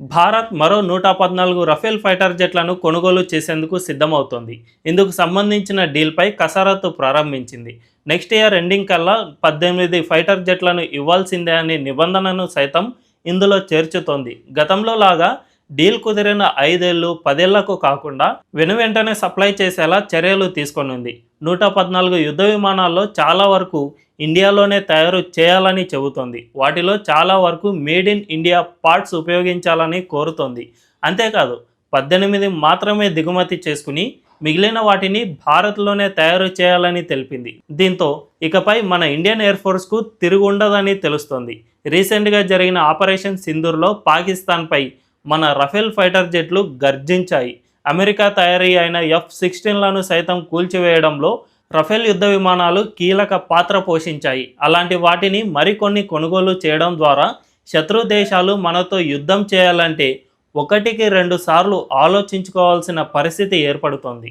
భారత్ మరో నూట పద్నాలుగు రఫేల్ ఫైటర్ జెట్లను కొనుగోలు చేసేందుకు సిద్ధమవుతోంది. ఇందుకు సంబంధించిన డీల్పై కసరత్తు ప్రారంభించింది. నెక్స్ట్ ఇయర్ ఎండింగ్ కల్లా పద్దెనిమిది ఫైటర్ జెట్లను ఇవ్వాల్సిందే అనే నిబంధనను సైతం ఇందులో చేర్చుతోంది. గతంలో లాగా డీల్ కుదిరిన ఐదేళ్ళు పదేళ్ళకు కాకుండా వెనువెంటనే సప్లై చేసేలా చర్యలు తీసుకొనుంది. నూట పద్నాలుగు యుద్ధ విమానాల్లో చాలా వరకు ఇండియాలోనే తయారు చేయాలని చెబుతోంది. వాటిలో చాలా వరకు మేడ్ ఇన్ ఇండియా పార్ట్స్ ఉపయోగించాలని కోరుతోంది. అంతేకాదు పద్దెనిమిది మాత్రమే దిగుమతి చేసుకుని మిగిలిన వాటిని భారత్లోనే తయారు చేయాలని తెలిపింది. దీంతో ఇకపై మన ఇండియన్ ఎయిర్ ఫోర్స్కు తిరుగుండదని తెలుస్తోంది. రీసెంట్గా జరిగిన ఆపరేషన్ సింధూర్లో పాకిస్తాన్పై మన రఫేల్ ఫైటర్ జెట్లు గర్జించాయి. అమెరికా తయారీ అయిన ఎఫ్ సిక్స్టీన్లను సైతం కూల్చివేయడంలో రఫేల్ యుద్ధ విమానాలు కీలక పాత్ర పోషించాయి. అలాంటి వాటిని మరికొన్ని కొనుగోలు చేయడం ద్వారా శత్రు దేశాలు మనతో యుద్ధం చేయాలంటే ఒకటికి రెండు సార్లు ఆలోచించుకోవాల్సిన పరిస్థితి ఏర్పడుతోంది.